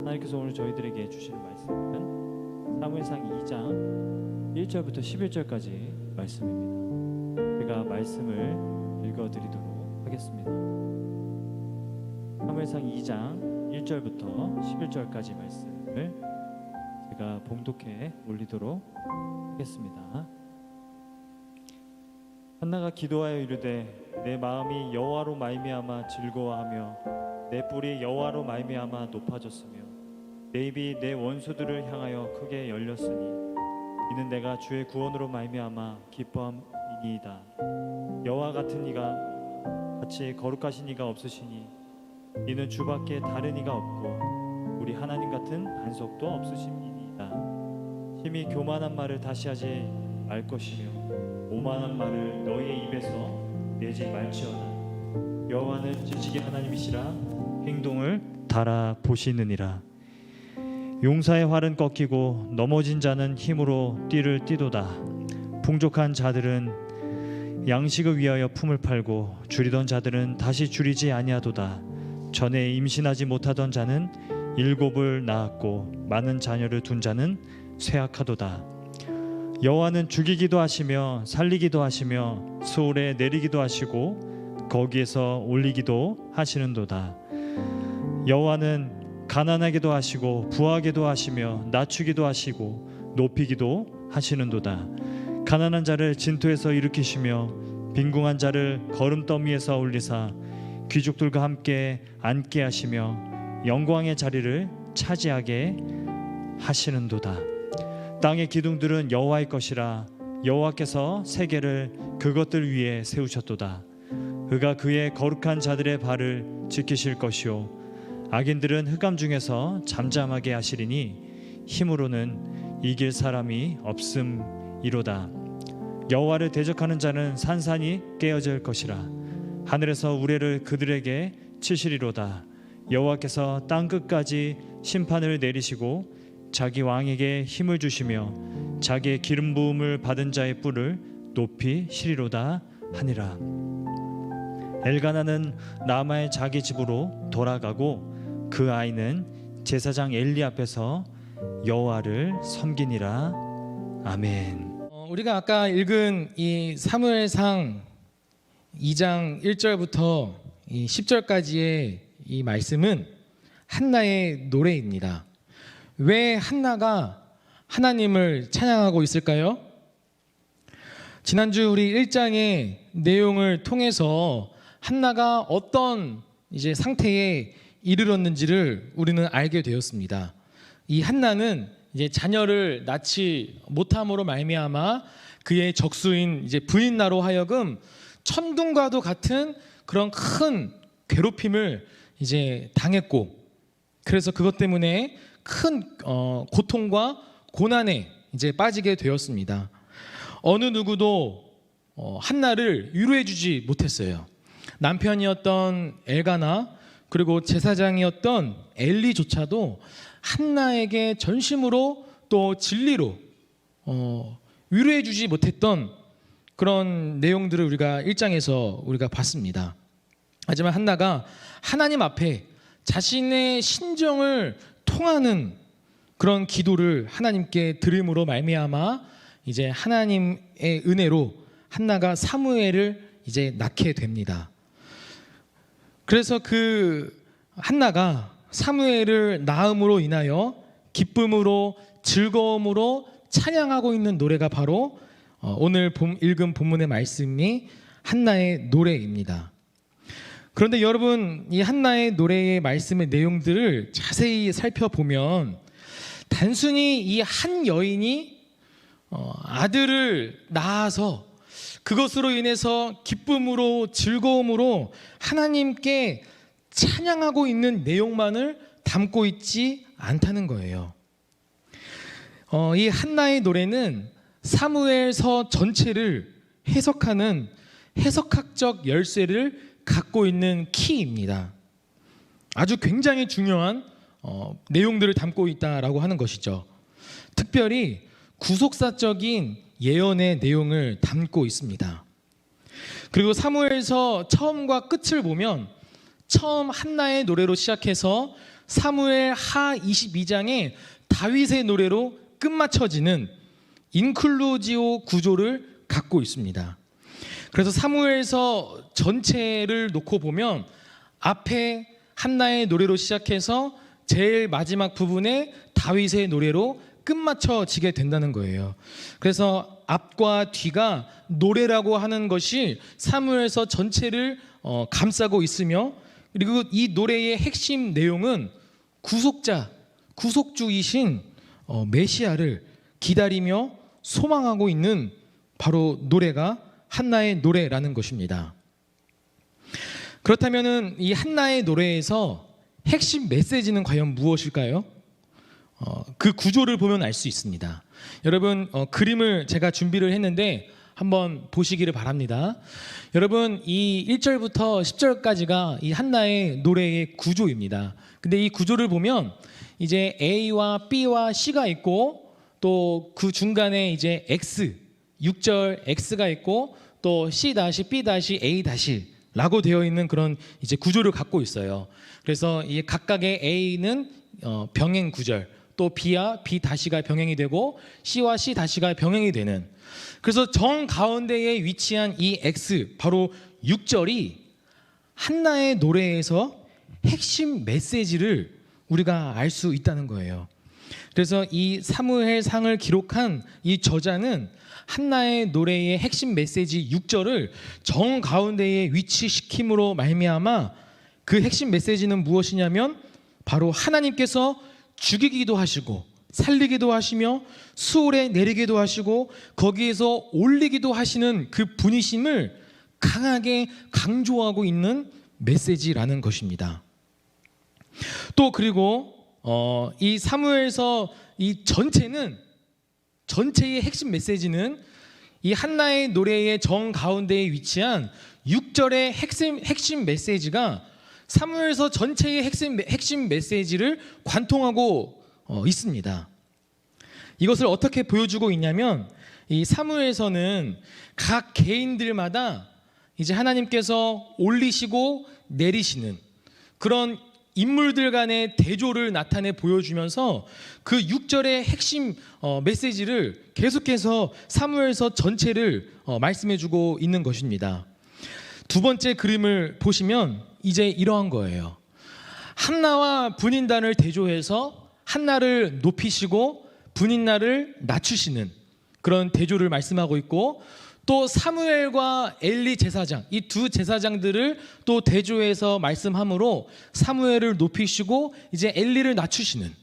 하나님께서 오늘 저희들에게 주시는 말씀은 사무엘상 2장 1절부터 11절까지 말씀입니다. 제가 말씀을 읽어드리도록 하겠습니다. 사무엘상 2장 1절부터 11절까지 말씀을 제가 봉독해 올리도록 하겠습니다. 한나가 기도하여 이르되 내 마음이 여호와로 말미암아 즐거워하며 내 뿔이 여호와로 말미암아 높아졌으며 내 입이 내 원수들을 향하여 크게 열렸으니 이는 내가 주의 구원으로 말미암아 기뻐함이니이다. 여호와 같은 이가 같이 거룩하신 이가 없으시니 이는 주밖에 다른 이가 없고 우리 하나님 같은 반석도 없으심이니이다. 심히 교만한 말을 다시 하지 말 것이며 오만한 말을 너희의 입에서 내지 말지어다. 여호와는 지식의 하나님이시라 행동을 달아 보시느니라 용사의 활은 꺾이고 넘어진 자는 힘으로 띠를 띠도다. 풍족한 자들은 양식을 위하여 품을 팔고 줄이던 자들은 다시 줄이지 아니하도다. 전에 임신하지 못하던 자는 일곱을 낳았고 많은 자녀를 둔 자는 쇠약하도다. 여호와는 죽이기도 하시며 살리기도 하시며 수월에 내리기도 하시고 거기에서 올리기도 하시는도다. 여호와는 가난하게도 하시고 부하게도 하시며 낮추기도 하시고 높이기도 하시는도다. 가난한 자를 진토에서 일으키시며 빈궁한 자를 걸음더미에서 올리사 귀족들과 함께 앉게 하시며 영광의 자리를 차지하게 하시는도다. 땅의 기둥들은 여호와의 것이라 여호와께서 세계를 그것들 위에 세우셨도다. 그가 그의 거룩한 자들의 발을 지키실 것이요 악인들은 흑암 중에서 잠잠하게 하시리니 힘으로는 이길 사람이 없음이로다. 여호와를 대적하는 자는 산산이 깨어질 것이라. 하늘에서 우레를 그들에게 치시리로다. 여호와께서 땅 끝까지 심판을 내리시고 자기 왕에게 힘을 주시며 자기의 기름 부음을 받은 자의 뿔을 높이 시리로다 하니라. 엘가나는 라마의 자기 집으로 돌아가고 그 아이는 제사장 엘리 앞에서 여호와를 섬기니라 아멘. 어, 우리가 아까 읽은 이 사무엘상 2장 1절부터 이 10절까지의 이 말씀은 한나의 노래입니다. 왜 한나가 하나님을 찬양하고 있을까요? 지난주 우리 1장의 내용을 통해서 한나가 어떤 이제 상태에 이르렀는지를 우리는 알게 되었습니다. 이 한나는 이제 자녀를 낳지 못함으로 말미암아 그의 적수인 이제 부인나로 하여금 천둥과도 같은 그런 큰 괴롭힘을 이제 당했고 그래서 그것 때문에 큰 어, 고통과 고난에 이제 빠지게 되었습니다. 어느 누구도 어, 한나를 위로해주지 못했어요. 남편이었던 엘가나 그리고 제사장이었던 엘리조차도 한나에게 전심으로 또 진리로 어, 위로해 주지 못했던 그런 내용들을 우리가 일장에서 우리가 봤습니다. 하지만 한나가 하나님 앞에 자신의 신정을 통하는 그런 기도를 하나님께 드림으로 말미암아 이제 하나님의 은혜로 한나가 사무엘을 이제 낳게 됩니다. 그래서 그 한나가 사무엘을 낳음으로 인하여 기쁨으로 즐거움으로 찬양하고 있는 노래가 바로 어, 오늘 본- 읽은 본문의 말씀이 한나의 노래입니다. 그런데 여러분 이 한나의 노래의 말씀의 내용들을 자세히 살펴보면 단순히 이 한 여인이 어, 아들을 낳아서 그것으로 인해서 기쁨으로 즐거움으로 하나님께 찬양하고 있는 내용만을 담고 있지 않다는 거예요. 어, 이 한나의 노래는 사무엘서 전체를 해석하는 해석학적 열쇠를 갖고 있는 키입니다. 아주 굉장히 중요한 어, 내용들을 담고 있다라고 하는 것이죠. 특별히 구속사적인 예언의 내용을 담고 있습니다. 그리고 사무엘서 처음과 끝을 보면 처음 한나의 노래로 시작해서 사무엘 하 22장의 다윗의 노래로 끝마쳐지는 인클루지오 구조를 갖고 있습니다. 그래서 사무엘서 전체를 놓고 보면 앞에 한나의 노래로 시작해서 제일 마지막 부분에 다윗의 노래로 끝마쳐지게 된다는 거예요. 그래서 앞과 뒤가 노래라고 하는 것이 사무엘서 전체를 어, 감싸고 있으며 그리고 이 노래의 핵심 내용은 구속자, 구속주이신 어, 메시아를 기다리며 소망하고 있는 바로 노래가 한나의 노래라는 것입니다. 그렇다면은 이 한나의 노래에서 핵심 메시지는 과연 무엇일까요? 어, 그 구조를 보면 알 수 있습니다. 여러분 어, 그림을 제가 준비를 했는데 한번 보시기를 바랍니다. 여러분 이 1절부터 10절까지가 이 한나의 노래의 구조입니다. 근데 이 구조를 보면 이제 A와 B와 C가 있고 또 그 중간에 이제 X 6절 X가 있고 또 C 다시 B 다시 A 다시 라고 되어 있는 그런 이제 구조를 갖고 있어요. 그래서 이 각각의 A는 어, 병행 구절, 또 B와 B 다시가 병행이 되고 C와 C 다시가 병행이 되는. 그래서 정 가운데에 위치한 이 X 바로 6절이 한나의 노래에서 핵심 메시지를 우리가 알 수 있다는 거예요. 그래서 이 사무엘 상을 기록한 이 저자는 한나의 노래의 핵심 메시지 6절을 정 가운데에 위치시킴으로 말미암아 그 핵심 메시지는 무엇이냐면 바로 하나님께서 죽이기도 하시고 살리기도 하시며 수월에 내리기도 하시고 거기에서 올리기도 하시는 그 분이심을 강하게 강조하고 있는 메시지라는 것입니다. 또 그리고 어, 이 사무엘서 이 전체는 전체의 핵심 메시지는 이 한나의 노래의 정 가운데에 위치한 6절의 핵심 핵심 메시지가 사무엘서 전체의 핵심 핵심 메시지를 관통하고 어, 있습니다. 이것을 어떻게 보여주고 있냐면 이 사무엘서는 각 개인들마다 이제 하나님께서 올리시고 내리시는 그런 인물들 간의 대조를 나타내 보여주면서 그 6절의 핵심 어, 메시지를 계속해서 사무엘서 전체를 어, 말씀해주고 있는 것입니다. 두 번째 그림을 보시면 이제 이러한 거예요. 한나와 분인단을 대조해서 한나를 높이시고 분인나를 낮추시는 그런 대조를 말씀하고 있고 또 사무엘과 엘리 제사장 이 두 제사장들을 또 대조해서 말씀함으로 사무엘을 높이시고 이제 엘리를 낮추시는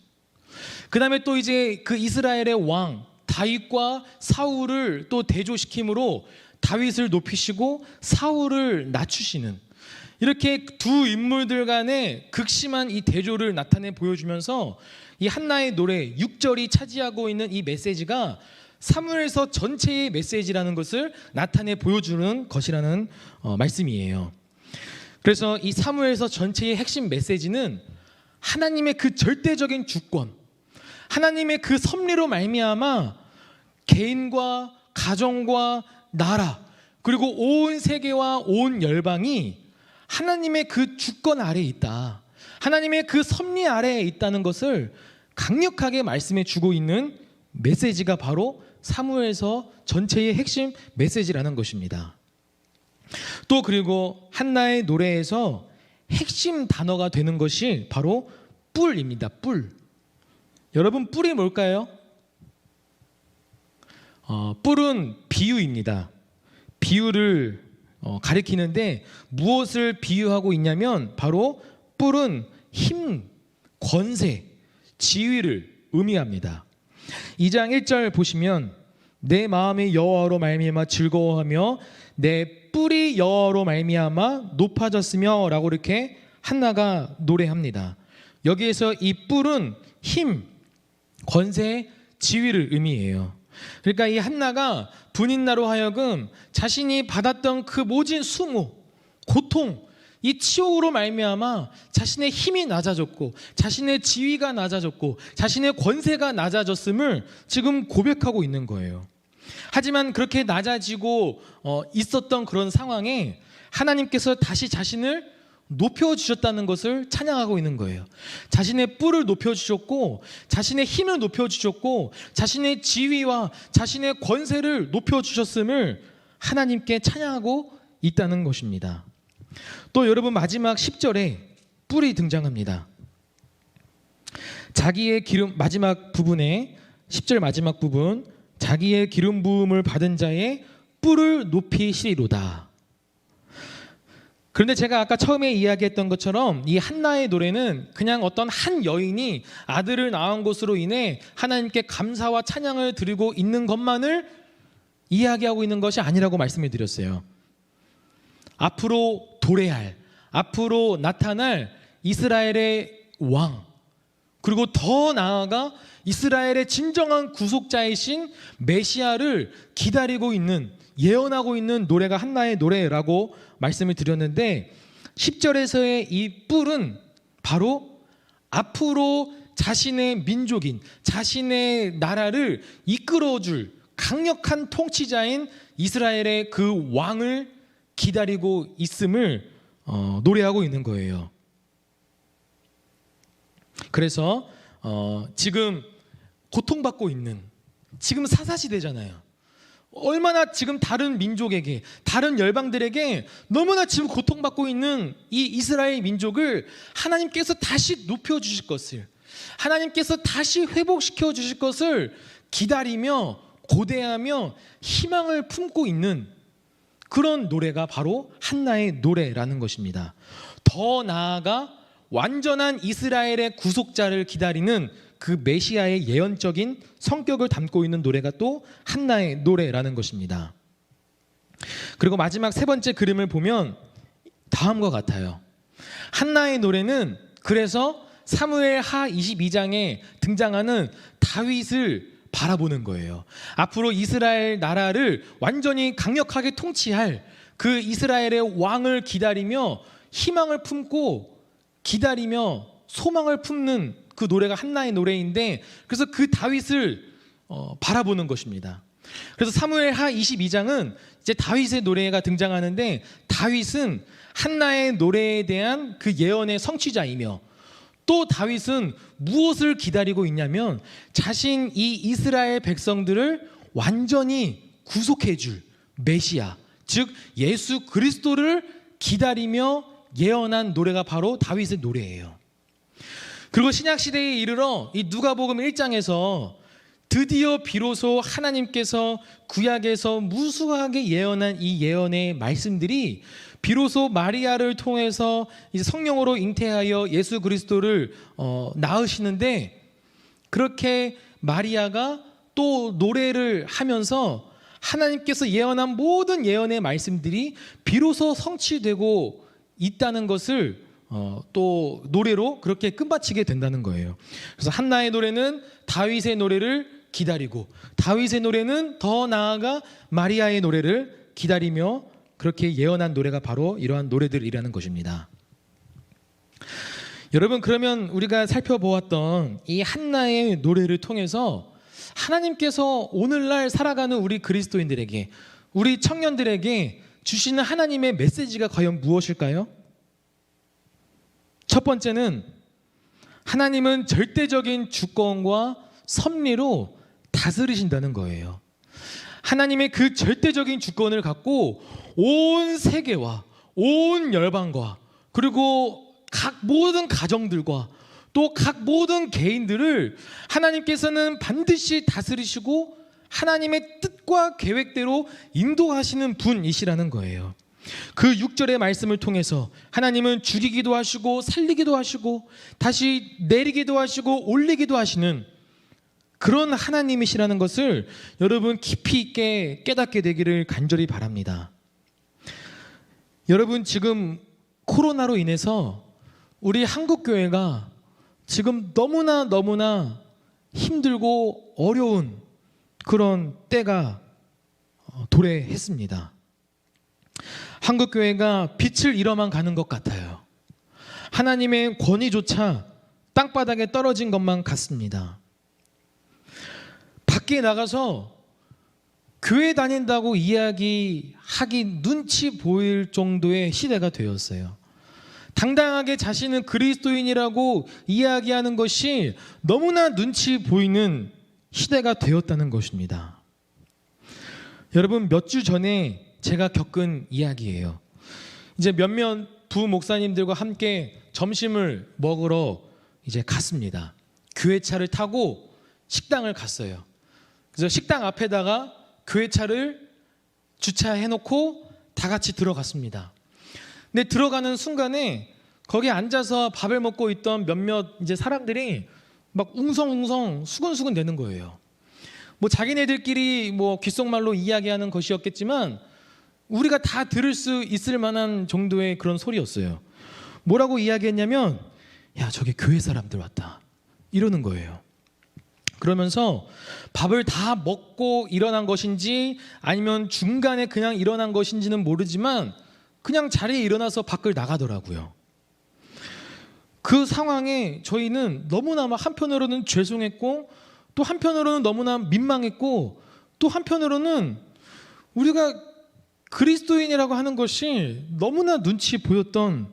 그다음에 또 이제 그 이스라엘의 왕 다윗과 사울을 또 대조시킴으로 다윗을 높이시고 사울을 낮추시는 이렇게 두 인물들 간의 극심한 이 대조를 나타내 보여주면서 이 한나의 노래 6절이 차지하고 있는 이 메시지가 사무엘서 전체의 메시지라는 것을 나타내 보여주는 것이라는 어, 말씀이에요. 그래서 이 사무엘서 전체의 핵심 메시지는 하나님의 그 절대적인 주권, 하나님의 그 섭리로 말미암아 개인과 가정과 나라 그리고 온 세계와 온 열방이 하나님의 그 주권 아래에 있다. 하나님의 그 섭리 아래에 있다는 것을 강력하게 말씀해 주고 있는 메시지가 바로 사무엘서 전체의 핵심 메시지라는 것입니다. 또 그리고 한나의 노래에서 핵심 단어가 되는 것이 바로 뿔입니다. 뿔. 여러분 뿔이 뭘까요? 어, 뿔은 비유입니다. 비유를 어, 가리키는데 무엇을 비유하고 있냐면 바로 뿔은 힘, 권세, 지위를 의미합니다. 2장 1절 보시면 내 마음이 여호와로 말미암아 즐거워하며 내 뿔이 여호와로 말미암아 높아졌으며라고 이렇게 한나가 노래합니다. 여기에서 이 뿔은 힘, 권세, 지위를 의미해요. 그러니까 이 한나가 분인나로 하여금 자신이 받았던 그 모진 수모, 고통, 이 치욕으로 말미암아 자신의 힘이 낮아졌고 자신의 지위가 낮아졌고 자신의 권세가 낮아졌음을 지금 고백하고 있는 거예요. 하지만 그렇게 낮아지고 어, 있었던 그런 상황에 하나님께서 다시 자신을 높여 주셨다는 것을 찬양하고 있는 거예요. 자신의 뿔을 높여 주셨고 자신의 힘을 높여 주셨고 자신의 지위와 자신의 권세를 높여 주셨음을 하나님께 찬양하고 있다는 것입니다. 또 여러분 마지막 10절에 뿔이 등장합니다. 자기의 기름 마지막 부분에 10절 마지막 부분 자기의 기름 부음을 받은 자의 뿔을 높이 시리로다. 그런데 제가 아까 처음에 이야기했던 것처럼 이 한나의 노래는 그냥 어떤 한 여인이 아들을 낳은 것으로 인해 하나님께 감사와 찬양을 드리고 있는 것만을 이야기하고 있는 것이 아니라고 말씀을 드렸어요. 앞으로 도래할, 앞으로 나타날 이스라엘의 왕, 그리고 더 나아가 이스라엘의 진정한 구속자이신 메시아를 기다리고 있는 예언하고 있는 노래가 한나의 노래라고 말씀을 드렸는데 10절에서의 이 뿔은 바로 앞으로 자신의 민족인 자신의 나라를 이끌어줄 강력한 통치자인 이스라엘의 그 왕을 기다리고 있음을 어, 노래하고 있는 거예요. 그래서 어, 지금 고통받고 있는 지금 사사시대잖아요. 얼마나 지금 다른 민족에게 다른 열방들에게 너무나 지금 고통받고 있는 이 이스라엘 민족을 하나님께서 다시 높여 주실 것을 하나님께서 다시 회복시켜 주실 것을 기다리며 고대하며 희망을 품고 있는 그런 노래가 바로 한나의 노래라는 것입니다. 더 나아가 완전한 이스라엘의 구속자를 기다리는 그 메시아의 예언적인 성격을 담고 있는 노래가 또 한나의 노래라는 것입니다. 그리고 마지막 세 번째 그림을 보면 다음과 같아요. 한나의 노래는 그래서 사무엘 하 22장에 등장하는 다윗을 바라보는 거예요. 앞으로 이스라엘 나라를 완전히 강력하게 통치할 그 이스라엘의 왕을 기다리며 희망을 품고 기다리며 소망을 품는 그 노래가 한나의 노래인데 그래서 그 다윗을 어, 바라보는 것입니다. 그래서 사무엘 하 22장은 이제 다윗의 노래가 등장하는데 다윗은 한나의 노래에 대한 그 예언의 성취자이며 또 다윗은 무엇을 기다리고 있냐면 자신 이 이스라엘 백성들을 완전히 구속해 줄 메시아 즉 예수 그리스도를 기다리며 예언한 노래가 바로 다윗의 노래예요. 그리고 신약 시대에 이르러 이 누가복음 1장에서 드디어 비로소 하나님께서 구약에서 무수하게 예언한 이 예언의 말씀들이 비로소 마리아를 통해서 성령으로 잉태하여 예수 그리스도를 어, 낳으시는데 그렇게 마리아가 또 노래를 하면서 하나님께서 예언한 모든 예언의 말씀들이 비로소 성취되고 있다는 것을 어, 또 노래로 그렇게 끝마치게 된다는 거예요. 그래서 한나의 노래는 다윗의 노래를 기다리고 다윗의 노래는 더 나아가 마리아의 노래를 기다리며 그렇게 예언한 노래가 바로 이러한 노래들이라는 것입니다. 여러분 그러면 우리가 살펴보았던 이 한나의 노래를 통해서 하나님께서 오늘날 살아가는 우리 그리스도인들에게 우리 청년들에게 주시는 하나님의 메시지가 과연 무엇일까요? 첫 번째는 하나님은 절대적인 주권과 섭리로 다스리신다는 거예요. 하나님의 그 절대적인 주권을 갖고 온 세계와 온 열방과 그리고 각 모든 가정들과 또 각 모든 개인들을 하나님께서는 반드시 다스리시고 하나님의 뜻과 계획대로 인도하시는 분이시라는 거예요. 그 6절의 말씀을 통해서 하나님은 죽이기도 하시고 살리기도 하시고 다시 내리기도 하시고 올리기도 하시는 그런 하나님이시라는 것을 여러분 깊이 있게 깨닫게 되기를 간절히 바랍니다. 여러분 지금 코로나로 인해서 우리 한국 교회가 지금 너무나 너무나 힘들고 어려운 그런 때가 어, 도래했습니다. 한국 교회가 빛을 잃어만 가는 것 같아요. 하나님의 권위조차 땅바닥에 떨어진 것만 같습니다. 밖에 나가서 교회 다닌다고 이야기하기 눈치 보일 정도의 시대가 되었어요. 당당하게 자신은 그리스도인이라고 이야기하는 것이 너무나 눈치 보이는 시대가 되었다는 것입니다. 여러분 몇 주 전에 제가 겪은 이야기예요. 이제 몇몇 부 목사님들과 함께 점심을 먹으러 이제 갔습니다. 교회 차를 타고 식당을 갔어요. 그래서 식당 앞에다가 교회 차를 주차해 놓고 다 같이 들어갔습니다. 근데 들어가는 순간에 거기 앉아서 밥을 먹고 있던 몇몇 이제 사람들이 막 웅성웅성 수근수근 대는 거예요. 뭐 자기네들끼리 뭐 귓속말로 이야기하는 것이었겠지만 우리가 다 들을 수 있을 만한 정도의 그런 소리였어요. 뭐라고 이야기했냐면 야 저기 교회 사람들 왔다 이러는 거예요. 그러면서 밥을 다 먹고 일어난 것인지 아니면 중간에 그냥 일어난 것인지는 모르지만 그냥 자리에 일어나서 밖을 나가더라고요. 그 상황에 저희는 너무나 막 한편으로는 죄송했고 또 한편으로는 너무나 민망했고 또 한편으로는 우리가 그리스도인이라고 하는 것이 너무나 눈치 보였던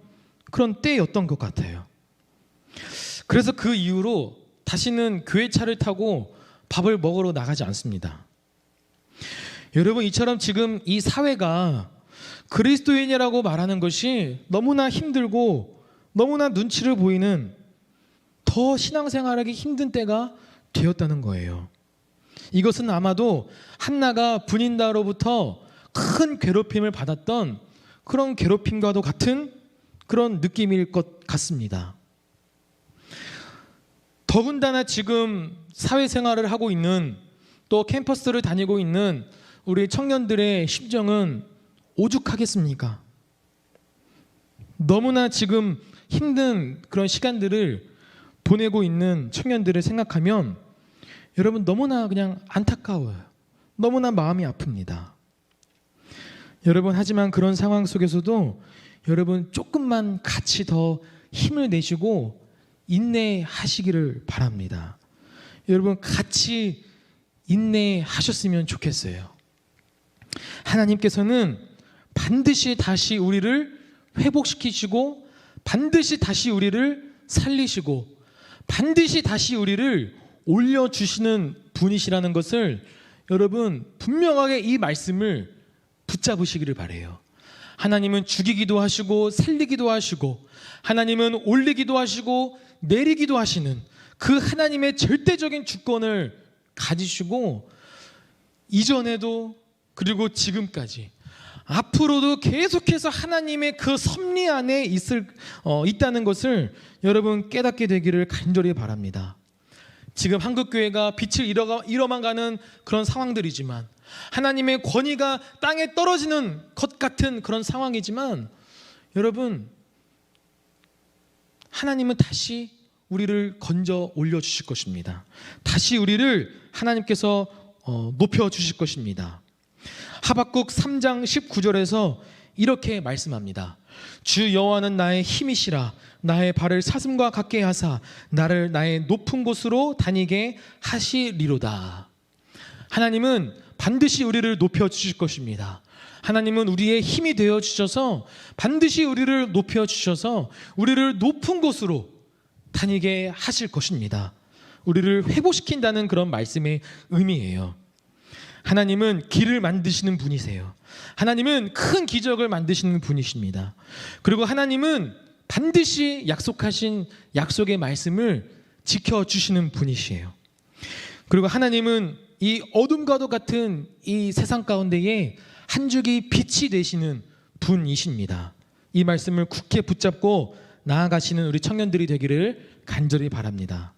그런 때였던 것 같아요. 그래서 그 이후로 다시는 교회 차를 타고 밥을 먹으러 나가지 않습니다. 여러분 이처럼 지금 이 사회가 그리스도인이라고 말하는 것이 너무나 힘들고 너무나 눈치를 보이는 더 신앙생활하기 힘든 때가 되었다는 거예요. 이것은 아마도 한나가 분인다로부터 큰 괴롭힘을 받았던 그런 괴롭힘과도 같은 그런 느낌일 것 같습니다. 더군다나 지금 사회생활을 하고 있는 또 캠퍼스를 다니고 있는 우리 청년들의 심정은 오죽하겠습니까? 너무나 지금 힘든 그런 시간들을 보내고 있는 청년들을 생각하면 여러분 너무나 그냥 안타까워요. 너무나 마음이 아픕니다. 여러분 하지만 그런 상황 속에서도 여러분 조금만 같이 더 힘을 내시고 인내하시기를 바랍니다. 여러분 같이 인내하셨으면 좋겠어요. 하나님께서는 반드시 다시 우리를 회복시키시고 반드시 다시 우리를 살리시고 반드시 다시 우리를 올려주시는 분이시라는 것을 여러분 분명하게 이 말씀을 붙잡으시기를 바래요. 하나님은 죽이기도 하시고 살리기도 하시고 하나님은 올리기도 하시고 내리기도 하시는 그 하나님의 절대적인 주권을 가지시고 이전에도 그리고 지금까지 앞으로도 계속해서 하나님의 그 섭리 안에 있을 어, 있다는 것을 여러분 깨닫게 되기를 간절히 바랍니다. 지금 한국 교회가 빛을 잃어가, 잃어만 가는 그런 상황들이지만 하나님의 권위가 땅에 떨어지는 것 같은 그런 상황이지만 여러분 하나님은 다시 우리를 건져 올려 주실 것입니다. 다시 우리를 하나님께서 어, 높여 주실 것입니다. 하박국 3장 19절에서 이렇게 말씀합니다. 주 여호와는 나의 힘이시라 나의 발을 사슴과 같게 하사 나를 나의 높은 곳으로 다니게 하시리로다. 하나님은 반드시 우리를 높여 주실 것입니다. 하나님은 우리의 힘이 되어 주셔서 반드시 우리를 높여 주셔서 우리를 높은 곳으로 다니게 하실 것입니다. 우리를 회복시킨다는 그런 말씀의 의미예요. 하나님은 길을 만드시는 분이세요. 하나님은 큰 기적을 만드시는 분이십니다. 그리고 하나님은 반드시 약속하신 약속의 말씀을 지켜주시는 분이시에요. 그리고 하나님은 이 어둠과도 같은 이 세상 가운데에 한 줄기 빛이 되시는 분이십니다. 이 말씀을 굳게 붙잡고 나아가시는 우리 청년들이 되기를 간절히 바랍니다.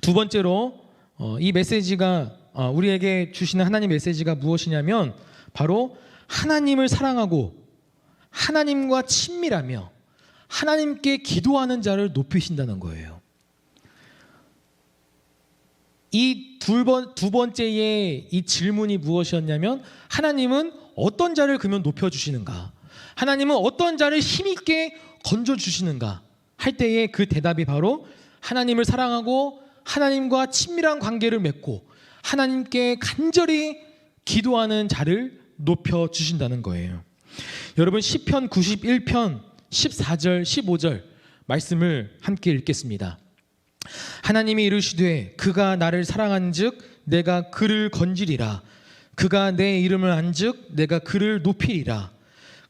두 번째로 어, 이 메시지가 어, 우리에게 주시는 하나님 메시지가 무엇이냐면 바로 하나님을 사랑하고 하나님과 친밀하며 하나님께 기도하는 자를 높이신다는 거예요. 이 두 번, 두 번째의 이 질문이 무엇이었냐면 하나님은 어떤 자를 그러면 높여주시는가? 하나님은 어떤 자를 힘있게 건져주시는가? 할 때의 그 대답이 바로 하나님을 사랑하고 하나님과 친밀한 관계를 맺고 하나님께 간절히 기도하는 자를 높여 주신다는 거예요. 여러분 시편 91편 14절, 15절 말씀을 함께 읽겠습니다. 하나님이 이르시되 그가 나를 사랑한즉 내가 그를 건지리라 그가 내 이름을 안즉 내가 그를 높이리라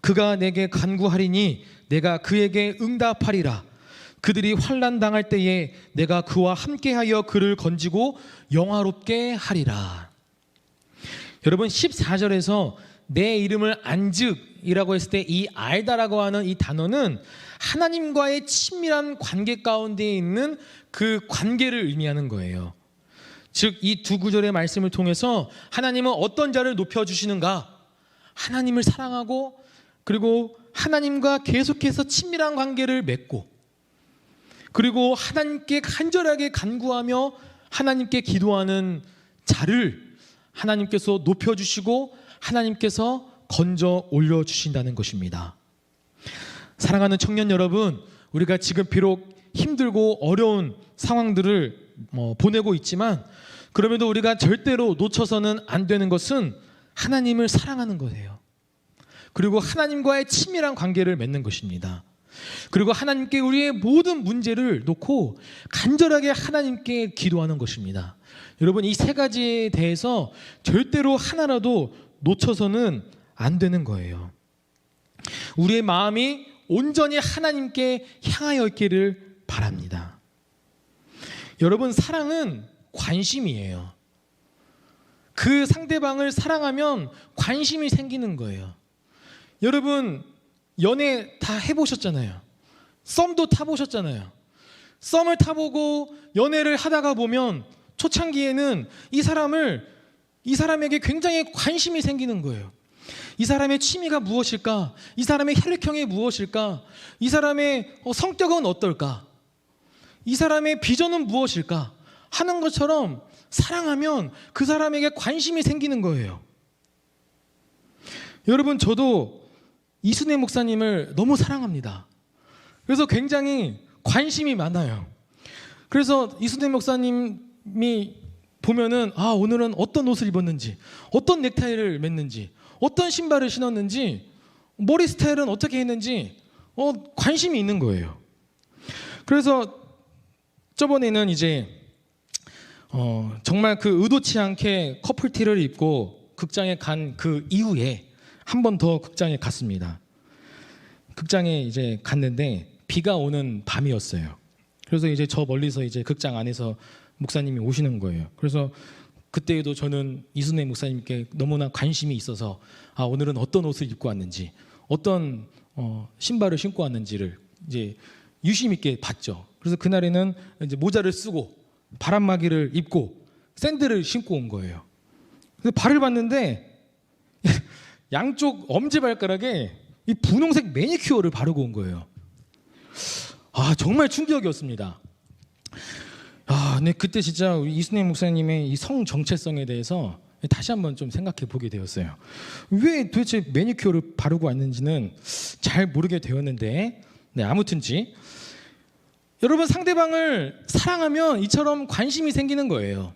그가 내게 간구하리니 내가 그에게 응답하리라 그들이 환난 당할 때에 내가 그와 함께하여 그를 건지고 영화롭게 하리라 여러분 14절에서 내 이름을 안즉이라고 했을 때 이 알다라고 하는 이 단어는 하나님과의 친밀한 관계 가운데 있는 그 관계를 의미하는 거예요. 즉 이 두 구절의 말씀을 통해서 하나님은 어떤 자를 높여 주시는가? 하나님을 사랑하고 그리고 하나님과 계속해서 친밀한 관계를 맺고 그리고 하나님께 간절하게 간구하며 하나님께 기도하는 자를 하나님께서 높여 주시고 하나님께서 건져 올려 주신다는 것입니다. 사랑하는 청년 여러분, 우리가 지금 비록 힘들고 어려운 상황들을 뭐 보내고 있지만 그럼에도 우리가 절대로 놓쳐서는 안 되는 것은 하나님을 사랑하는 거예요. 그리고 하나님과의 친밀한 관계를 맺는 것입니다. 그리고 하나님께 우리의 모든 문제를 놓고 간절하게 하나님께 기도하는 것입니다. 여러분 이 세 가지에 대해서 절대로 하나라도 놓쳐서는 안 되는 거예요. 우리의 마음이 온전히 하나님께 향하여 있기를 바랍니다. 여러분 사랑은 관심이에요. 그 상대방을 사랑하면 관심이 생기는 거예요. 여러분 연애 다 해보셨잖아요. 썸도 타보셨잖아요. 썸을 타보고 연애를 하다가 보면 초창기에는 이 사람을 이 사람에게 굉장히 관심이 생기는 거예요. 이 사람의 취미가 무엇일까? 이 사람의 혈액형이 무엇일까? 이 사람의 어, 성격은 어떨까? 이 사람의 비전은 무엇일까? 하는 것처럼 사랑하면 그 사람에게 관심이 생기는 거예요. 여러분 저도 이순애 목사님을 너무 사랑합니다. 그래서 굉장히 관심이 많아요. 그래서 이순애 목사님 이 보면은 아 오늘은 어떤 옷을 입었는지, 어떤 넥타이를 맸는지, 어떤 신발을 신었는지, 머리 스타일은 어떻게 했는지 어, 관심이 있는 거예요. 그래서 저번에는 이제 어, 정말 그 의도치 않게 커플티를 입고 극장에 간 그 이후에 한 번 더 극장에 갔습니다. 극장에 이제 갔는데 비가 오는 밤이었어요. 그래서 이제 저 멀리서 이제 극장 안에서 목사님이 오시는 거예요. 그래서 그때에도 저는 이순애 목사님께 너무나 관심이 있어서 아 오늘은 어떤 옷을 입고 왔는지 어떤 어, 신발을 신고 왔는지를 이제 유심 있게 봤죠. 그래서 그날에는 이제 모자를 쓰고 바람막이를 입고 샌들을 신고 온 거예요. 그래서 발을 봤는데 양쪽 엄지 발가락에 이 분홍색 매니큐어를 바르고 온 거예요. 아 정말 충격이었습니다. 아, 근데 그때 진짜 이순혜 목사님의 이 성 정체성에 대해서 다시 한번 좀 생각해 보게 되었어요. 왜 도대체 매니큐어를 바르고 왔는지는 잘 모르게 되었는데, 네 아무튼지 여러분 상대방을 사랑하면 이처럼 관심이 생기는 거예요.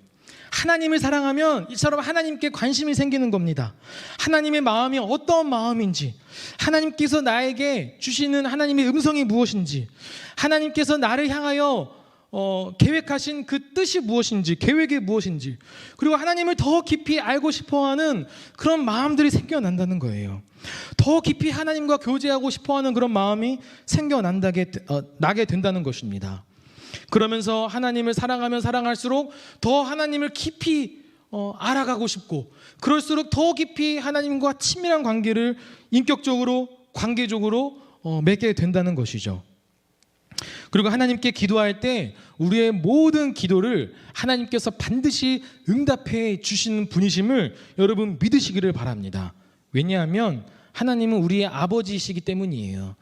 하나님을 사랑하면 이처럼 하나님께 관심이 생기는 겁니다. 하나님의 마음이 어떤 마음인지, 하나님께서 나에게 주시는 하나님의 음성이 무엇인지, 하나님께서 나를 향하여 어, 계획하신 그 뜻이 무엇인지, 계획이 무엇인지, 그리고 하나님을 더 깊이 알고 싶어 하는 그런 마음들이 생겨난다는 거예요. 더 깊이 하나님과 교제하고 싶어 하는 그런 마음이 생겨난다게 어, 나게 된다는 것입니다. 그러면서 하나님을 사랑하면 사랑할수록 더 하나님을 깊이 어, 알아가고 싶고, 그럴수록 더 깊이 하나님과 친밀한 관계를 인격적으로, 관계적으로 어, 맺게 된다는 것이죠. 그리고 하나님께 기도할 때 우리의 모든 기도를 하나님께서 반드시 응답해 주시는 분이심을 여러분 믿으시기를 바랍니다. 왜냐하면 하나님은 우리의 아버지이시기 때문이에요.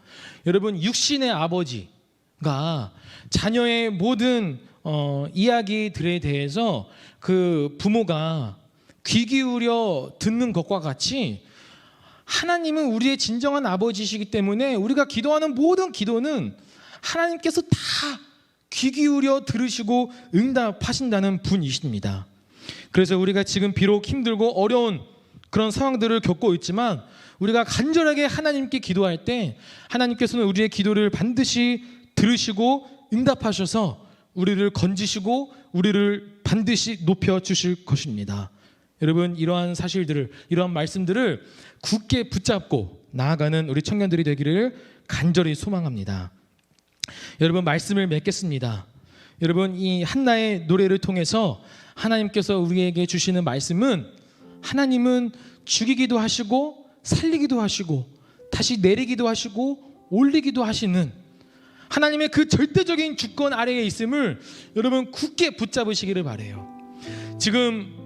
여러분 육신의 아버지가 자녀의 모든 어, 이야기들에 대해서 그 부모가 귀 기울여 듣는 것과 같이 하나님은 우리의 진정한 아버지이시기 때문에 우리가 기도하는 모든 기도는 하나님께서 다 귀 기울여 들으시고 응답하신다는 분이십니다. 그래서 우리가 지금 비록 힘들고 어려운 그런 상황들을 겪고 있지만 우리가 간절하게 하나님께 기도할 때 하나님께서는 우리의 기도를 반드시 들으시고 응답하셔서 우리를 건지시고 우리를 반드시 높여 주실 것입니다. 여러분 이러한 사실들을 이러한 말씀들을 굳게 붙잡고 나아가는 우리 청년들이 되기를 간절히 소망합니다. 여러분 말씀을 맺겠습니다. 여러분 이 한나의 노래를 통해서 하나님께서 우리에게 주시는 말씀은 하나님은 죽이기도 하시고 살리기도 하시고 다시 내리기도 하시고 올리기도 하시는 하나님의 그 절대적인 주권 아래에 있음을 여러분 굳게 붙잡으시기를 바래요. 지금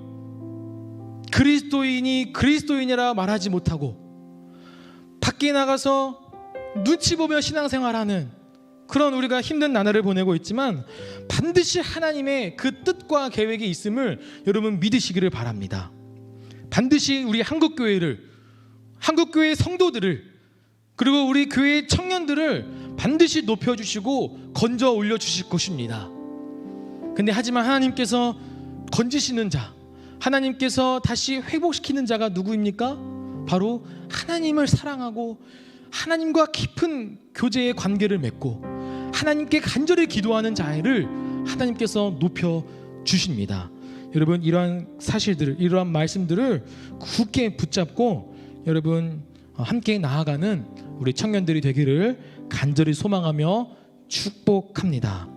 그리스도인이 그리스도인이라 말하지 못하고 밖에 나가서 눈치 보며 신앙생활하는 그런 우리가 힘든 나날을 보내고 있지만 반드시 하나님의 그 뜻과 계획이 있음을 여러분 믿으시기를 바랍니다. 반드시 우리 한국 교회를 한국 교회 성도들을 그리고 우리 교회 청년들을 반드시 높여 주시고 건져 올려 주실 것입니다. 근데 하지만 하나님께서 건지시는 자, 하나님께서 다시 회복시키는 자가 누구입니까? 바로 하나님을 사랑하고 하나님과 깊은 교제의 관계를 맺고 하나님께 간절히 기도하는 자를 하나님께서 높여 주십니다. 여러분 이러한 사실들을 이러한 말씀들을 굳게 붙잡고 여러분 어, 함께 나아가는 우리 청년들이 되기를 간절히 소망하며 축복합니다.